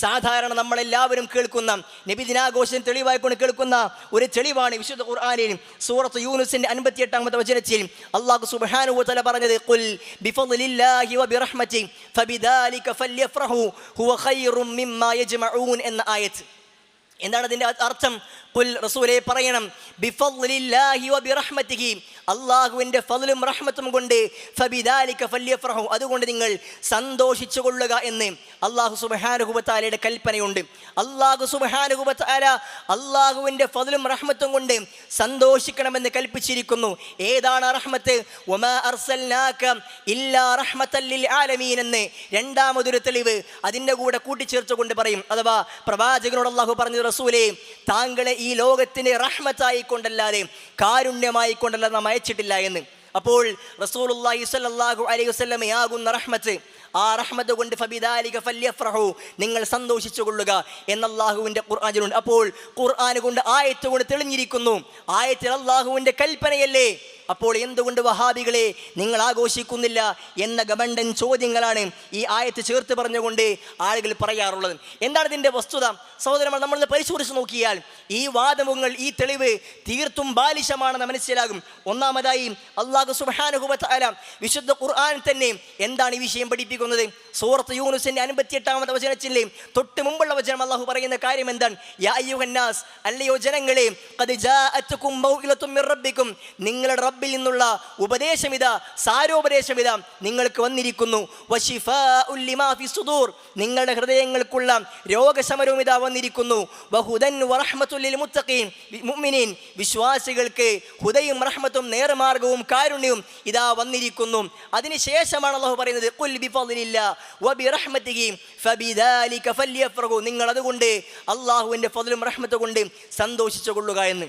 സാധാരണ നമ്മളെല്ലാവരും കേൾക്കുന്ന നബി നബിദിനാഘോഷം തെളിവായിക്കൊണ്ട് കേൾക്കുന്ന ഒരു തെളിവാണ് വിശുദ്ധ ഖുർആാനിൽ സൂറത്ത് യൂനുസിന്റെ അൻപത്തി എട്ടാമത്തെ വചനത്തിൽ അള്ളാഹു സുബാനു തല പറഞ്ഞത് ബിഫദ്ലില്ലാഹി വബിറഹ്മതി ഫബിദാലിക ഫല്യഫ്റഹു ഹുവ മിമ്മ എന്ന ആയത്ത്. എന്താണ് അതിന്റെ അർത്ഥം? കുൽ റസൂലെ പറയണം ബിഫദ്ലില്ലാഹി വബിറഹ്മതിഹി അള്ളാഹുവിന്റെ ഫضലും റഹ്മത്തും കൊണ്ട് ഫബിദാലിക ഫല്യഫ്റഹു. അതുകൊണ്ട് നിങ്ങൾ സന്തോഷിച്ചു കൊള്ളുക എന്ന് അള്ളാഹു സുബ്ഹാനഹുബത്താലയുടെ കൽപ്പനയുണ്ട്. അള്ളാഹു സുബ്ഹാനഹുബത്താല അള്ളാഹുവിന്റെ ഫضലും റഹ്മത്തും കൊണ്ട് സന്തോഷിക്കണമെന്ന് കൽപ്പിച്ചിരിക്കുന്നു. ഏതാണ് റഹ്മത്ത്? വമാ അർസൽനാക ഇല്ലാ റഹ്മത്തൽ ആലമീൻ എന്ന് രണ്ടാമതൊരു തെളിവ് അതിന്റെ കൂടെ കൂട്ടിച്ചേർത്തുകൊണ്ട് പറയും. അഥവാ പ്രവാചകനോട് അള്ളാഹു പറഞ്ഞു റസൂലേ താങ്കളെ ഈ ലോകത്തിന്റെ റഹ്മത്തായിക്കൊണ്ടല്ലാതെ കാരുണ്യമായിക്കൊണ്ടല്ലാതെ കാരുണ്യമായി കൊണ്ടല്ലാതെ നാം അയച്ചിട്ടില്ല എന്ന്. അപ്പോൾ റസൂലുള്ളാഹി സ്വല്ലല്ലാഹു അലൈഹി വസല്ലമയാകുന്ന റഹ്മത്ത് ആ റഹ്മത്ത് കൊണ്ട് ഫബിദാലിക ഫല്യഫ്രഹു നിങ്ങൾ സന്തോഷിച്ചു കൊള്ളുക എന്ന അള്ളാഹുവിന്റെ ഖുർആാനിലുണ്ട്. അപ്പോൾ ഖുർആാന് കൊണ്ട് ആയത്ത് കൊണ്ട് തെളിഞ്ഞിരിക്കുന്നു. ആയത്തിൽ അള്ളാഹുവിന്റെ കൽപ്പനയല്ലേ? അപ്പോൾ എന്തുകൊണ്ട് വഹാബികളെ നിങ്ങൾ ആഘോഷിക്കുന്നില്ല എന്ന ഗവണ്ടൻ ചോദ്യങ്ങളാണ് ഈ ആയത്ത് ചേർത്ത് പറഞ്ഞുകൊണ്ട് ആളുകൾ പറയാറുള്ളത്. എന്താണ് ഇതിന്റെ വസ്തുത? സഹോദരന്മാർ നമ്മൾ പരിശോധിച്ച് നോക്കിയാൽ ഈ വാദമുങ്ങൾ ഈ തെളിവ് തീർത്തും ബാലിശമാണെന്ന് മനസ്സിലാകും. ഒന്നാമതായി അള്ളാഹു സുഹാനുഹുബത്താല വിശുദ്ധ ഖുർആൻ തന്നെ എന്താണ് ഈ വിഷയം പഠിപ്പിക്കുന്നത്? സൂറത്ത് അൻപത്തി എട്ടാമത്തെ വചനത്തിലെ തൊട്ട് മുമ്പുള്ള വചനം അള്ളാഹു പറയുന്ന കാര്യം എന്താണ്? യാ അയ്യുഹന്നാസ് അല്ലയോ ജനങ്ങളെ അത് ജാഅത്തുകും മൗഇലത്തും നിങ്ങളുടെ റബ്ബ് റബ്ബിൽ നിന്നുള്ള ഉപദേശം ഇതാ സാരോപദേശം ഇതാ നിങ്ങൾക്ക് വന്നിരിക്കുന്നു. നിങ്ങളുടെ ഹൃദയങ്ങൾക്കുള്ള രോഗശമനവും ഇതാ വന്നിരിക്കുന്നു. ലിൽ മുത്തഖീൻ മുഅ്മിനീൻ വിശ്വാസികൾക്ക് ഹുദയും റഹ്മത്തും നേർമാർഗവും കാരുണ്യവും ഇതാ വന്നിരിക്കുന്നു. അതിനുശേഷമാണ് അള്ളാഹു പറയുന്നത് ഖുൽ വബിറഹ്മതിഹി നിങ്ങൾ അതുകൊണ്ട് അള്ളാഹുവിന്റെ ഫضലും റഹ്മത്ത് കൊണ്ട് സന്തോഷിച്ചു കൊള്ളുക എന്ന്.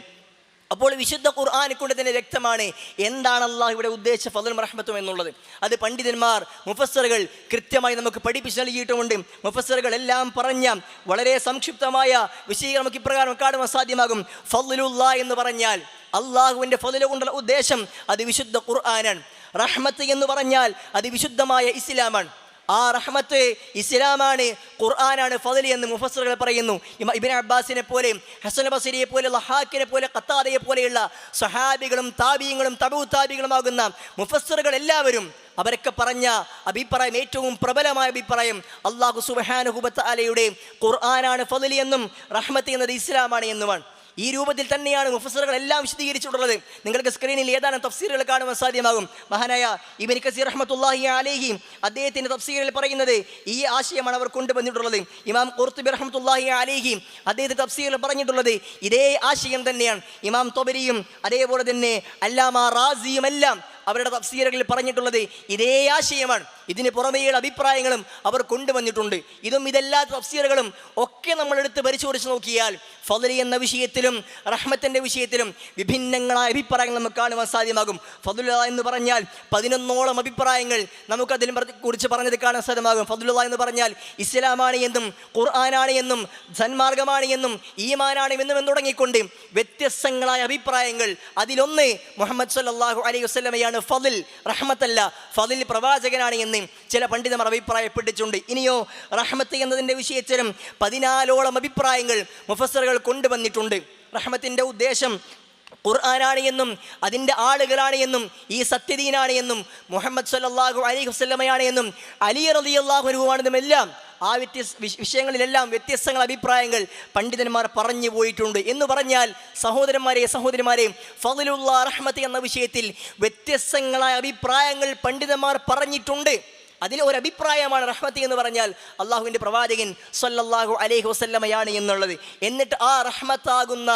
അപ്പോൾ വിശുദ്ധ ഖുർആാനെ കൊണ്ട് തന്നെ വ്യക്തമാണ് എന്താണ് അള്ളാഹ് ഇവിടെ ഉദ്ദേശിച്ച ഫലം റഹ്മത്തും എന്നുള്ളത്. അത് പണ്ഡിതന്മാർ മുഫസ്സറുകൾ കൃത്യമായി നമുക്ക് പഠിപ്പിച്ച് നൽകിയിട്ടുമുണ്ട്. മുഫസ്സറുകൾ എല്ലാം പറഞ്ഞ വളരെ സംക്ഷിപ്തമായ വിശീകരണം നമുക്ക് ഇപ്രകാരം കാണുവാൻ സാധ്യമാകും. ഫലുല്ല എന്ന് പറഞ്ഞാൽ അള്ളാഹുവിന്റെ ഫലു കൊണ്ടുള്ള ഉദ്ദേശം അത് വിശുദ്ധ ഖുർആനാണ്. റഹ്മത്ത് എന്ന് പറഞ്ഞാൽ അത് വിശുദ്ധമായ ഇസ്ലാമാണ്. ആ റഹ്മത്ത് ഇസ്ലാമാണ് ഖുർആനാണ് ഫضലി എന്ന് മുഫസറുകൾ പറയുന്നു. ഇബിൻ അബ്ബാസിനെ പോലെ ഹസൻ ബസരിയെ പോലെ ലഹാക്കിനെ പോലെ ഖത്താദയെ പോലെയുള്ള സഹാബികളും താബിയങ്ങളും തബു താബികളുമാകുന്ന മുഫസറുകൾ എല്ലാവരും അവരൊക്കെ പറഞ്ഞ അഭിപ്രായം ഏറ്റവും പ്രബലമായ അഭിപ്രായം അള്ളാഹു സുബഹാനുഹുബത്ത് അലയുടെ ഖുർആനാണ് ഫضലി എന്നും റഹ്മത്ത് എന്നത് ഇസ്ലാമാണ് എന്നുമാണ്. ഈ രൂപത്തിൽ തന്നെയാണ് മുഫസറുകൾ എല്ലാം വിശദീകരിച്ചിട്ടുള്ളത്. നിങ്ങൾക്ക് സ്ക്രീനിൽ ഏതാനും തഫ്സീറുകൾ കാണുവാൻ സാധ്യമാകും. മഹാനായ ഇബൻ കസീർ റഹ്മത്തുല്ലാഹി അലേഹി അദ്ദേഹത്തിന്റെ തഫ്സീറിൽ പറയുന്നത് ഈ ആശയമാണ് അവർ കൊണ്ടുവന്നിട്ടുള്ളത്. ഇമാം ഖുർത്തുബി റഹ്മത്തുല്ലാഹി അലേഹി അദ്ദേഹത്തെ തഫ്സീറിൽ പറഞ്ഞിട്ടുള്ളത് ഇതേ ആശയം തന്നെയാണ്. ഇമാം തൊബരിയും അതേപോലെ തന്നെ അല്ലാമ റാസിയും എല്ലാം അവരുടെ തഫ്സീറുകളിൽ പറഞ്ഞിട്ടുള്ളത് ഇതേ ആശയമാണ്. ഇതിന് പുറമേയുള്ള അഭിപ്രായങ്ങളും അവർ കൊണ്ടുവന്നിട്ടുണ്ട്. ഇതും ഇതെല്ലാ തഫ്സീറുകളും ഒക്കെ നമ്മളെടുത്ത് പരിശോധിച്ച് നോക്കിയാൽ ഫദലി എന്ന വിഷയത്തിലും റഹ്മത്തിന്റെ വിഷയത്തിലും വിഭിന്നങ്ങളായ അഭിപ്രായങ്ങൾ നമുക്ക് കാണുവാൻ സാധ്യമാകും. ഫതുല എന്ന് പറഞ്ഞാൽ പതിനൊന്നോളം അഭിപ്രായങ്ങൾ നമുക്കതിൽ കുറിച്ച് പറഞ്ഞത് കാണാൻ സാധ്യമാകും. ഫതുല എന്ന് പറഞ്ഞാൽ ഇസ്ലാമാണ് എന്നും ഖുർആാനാണ് എന്നും സന്മാർഗമാണ് എന്നും ഈമാനാണ് എന്നും എന്ന് തുടങ്ങിക്കൊണ്ട് വ്യത്യസ്തങ്ങളായ അഭിപ്രായങ്ങൾ അതിലൊന്ന് മുഹമ്മദ് സല്ലാഹു അലൈഹി വസ്ലമയാണ് ഫതിൽ റഹ്മത്തല്ല. ഫതിൽ പ്രവാചകനാണ് എന്ന് ചില പണ്ഡിതന്മാർ അഭിപ്രായപ്പെട്ടിട്ടുണ്ട് ഇനിയോ റഹ്മത്ത് എന്നതിന്റെ വിഷയത്തിലും പതിനാലോളം അഭിപ്രായങ്ങൾ മുഫസറുകൾ കൊണ്ടുവന്നിട്ടുണ്ട്. റഹ്മത്തിന്റെ ഉദ്ദേശം ഖുർആനാണ് എന്നും അതിന്റെ ആളുകളാണ് എന്നും ഈ സത്യദീനാണ് എന്നും മുഹമ്മദ് സല്ലാഹു അലി വസല്ലമയാണ് എന്നും അലി റലി അൻഹുവാണെന്നും എല്ലാം ആ വ്യത്യസ്ത വിഷ- വിഷയങ്ങളിലെല്ലാം വ്യത്യസ്തങ്ങൾ അഭിപ്രായങ്ങൾ പണ്ഡിതന്മാർ പറഞ്ഞു പോയിട്ടുണ്ട്. എന്ന് പറഞ്ഞാൽ സഹോദരന്മാരെ സഹോദരിമാരെ ഫതിലുള്ള റഹ്മത്ത് എന്ന വിഷയത്തിൽ വ്യത്യസ്തങ്ങളായ അഭിപ്രായങ്ങൾ പണ്ഡിതന്മാർ പറഞ്ഞിട്ടുണ്ട്. അതിൽ ഒരു അഭിപ്രായമാണ് റഹ്മത്തി എന്ന് പറഞ്ഞാൽ അള്ളാഹുവിന്റെ പ്രവാചകൻ സല്ലല്ലാഹു അലൈഹി വസല്ലമയാണ് എന്നുള്ളത്. എന്നിട്ട് ആ റഹ്മത്താകുന്ന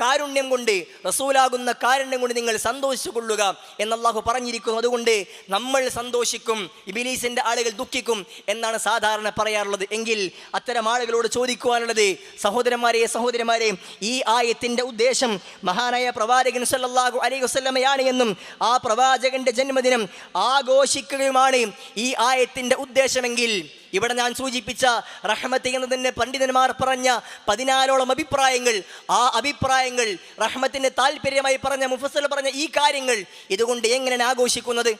കാരുണ്യം കൊണ്ട് റസൂലാകുന്ന കാരുണ്യം കൊണ്ട് നിങ്ങൾ സന്തോഷിച്ചു കൊള്ളുക എന്ന് അള്ളാഹു പറഞ്ഞിരിക്കുന്നു. അതുകൊണ്ട് നമ്മൾ സന്തോഷിക്കും ഇബിലീസിന്റെ ആളുകൾ ദുഃഖിക്കും എന്നാണ് സാധാരണ പറയാറുള്ളത്. എങ്കിൽ അത്തരം ആളുകളോട് ചോദിക്കുവാനുള്ളത് സഹോദരന്മാരെ സഹോദരന്മാരെ ഈ ആയത്തിന്റെ ഉദ്ദേശം മഹാനായ പ്രവാചകൻ സല്ലാഹു അലൈഹി വസ്ല്ലമയാണ് എന്നും ആ പ്രവാചകന്റെ ജന്മദിനം ആഘോഷിക്കുകയുമാണ്. ആയത്തിന്റെ ഉദ്ദേശമെങ്കിൽ ഇവിടെ ഞാൻ സൂചിപ്പിച്ച റഹ്മത്ത് എന്നതിന്റെ പണ്ഡിതന്മാർ പറഞ്ഞ പതിനാലോളം അഭിപ്രായങ്ങൾ ആ അഭിപ്രായങ്ങൾ റഹ്മത്തിന്റെ താല്പര്യമായി പറഞ്ഞ മുഫസൽ പറഞ്ഞ ഈ കാര്യങ്ങൾ ഇതുകൊണ്ട് എങ്ങനെയാണ് ആഘോഷിക്കുന്നത്?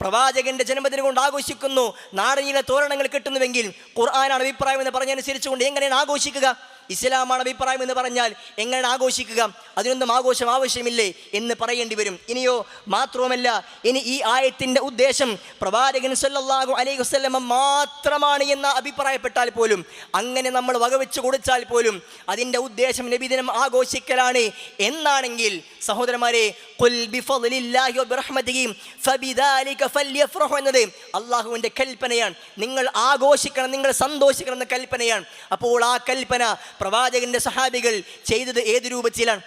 പ്രവാചകന്റെ ജന്മദിനം കൊണ്ട് ആഘോഷിക്കുന്നു നാടനീല തോരണങ്ങൾ കിട്ടുന്നുവെങ്കിൽ ഖുർആനാണ് അഭിപ്രായം എന്ന് പറഞ്ഞനുസരിച്ചുകൊണ്ട് എങ്ങനെയാണ് ആഘോഷിക്കുക? ഇസ്ലാമാണ് അഭിപ്രായം എന്ന് പറഞ്ഞാൽ എങ്ങനെ ആഘോഷിക്കുക? അതിനൊന്നും ആഘോഷം ആവശ്യമില്ലേ എന്ന് പറയേണ്ടി വരും. ഇനിയോ മാത്രവുമല്ല ഇനി ഈ ആയത്തിന്റെ ഉദ്ദേശം പ്രവാചകൻ സല്ലാഹു അലൈഹി വസല്ലമ മാത്രമാണ് എന്ന് അഭിപ്രായപ്പെട്ടാൽ പോലും അങ്ങനെ നമ്മൾ വകവെച്ച് കൊടുത്താൽ പോലും അതിന്റെ ഉദ്ദേശം നബിദിനം ആഘോഷിക്കലാണ്. എന്നാണെങ്കിൽ സഹോദരന്മാരെ എന്നത് അള്ളാഹുവിന്റെ കൽപ്പനയാണ്. നിങ്ങൾ ആഘോഷിക്കണം നിങ്ങൾ സന്തോഷിക്കണം എന്ന കൽപ്പനയാണ്. അപ്പോൾ ആ കൽപ്പന പ്രവാചകന്റെ സഹാബികൾ ചെയ്തത് ഏത് രൂപത്തിലാണ്?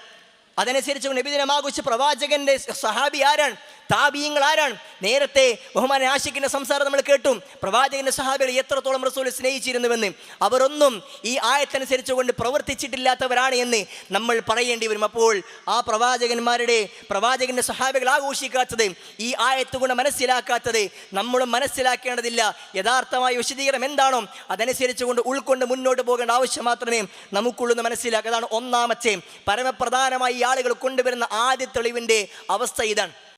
അതനുസരിച്ച് നബിദിനം പ്രവാചകന്റെ സഹാബി ആരാണ്? താബീയങ്ങൾ ആരാണ്? നേരത്തെ ബഹുമാന ആഷിഖിന്റെ സംസാരം നമ്മൾ കേട്ടു. പ്രവാചകന്റെ സഹാബികൾ എത്രത്തോളം റസൂൽ സ്നേഹിച്ചിരുന്നുവെന്ന്. അവരൊന്നും ഈ ആയത്തനുസരിച്ച് കൊണ്ട് പ്രവർത്തിച്ചിട്ടില്ലാത്തവരാണ് എന്ന് നമ്മൾ പറയേണ്ടി വരും. അപ്പോൾ ആ പ്രവാചകന്മാരുടെ പ്രവാചകന്റെ സഹാബികൾ ആഘോഷിക്കാത്തത് ഈ ആയത്ത് കൊണ്ട് മനസ്സിലാക്കാത്തത് നമ്മളും മനസ്സിലാക്കേണ്ടതില്ല. യഥാർത്ഥമായ വിശദീകരണം എന്താണോ അതനുസരിച്ച് കൊണ്ട് ഉൾക്കൊണ്ട് മുന്നോട്ട് പോകേണ്ട ആവശ്യം മാത്രമേ നമുക്കുള്ളൂ എന്ന് മനസ്സിലാക്കുക. അതാണ് ഒന്നാമത്തെ പരമപ്രധാനമായി ആളുകൾ കൊണ്ടുവരുന്ന ആദ്യ തെളിവിന്റെ അവസ്ഥ ഇതാണ്.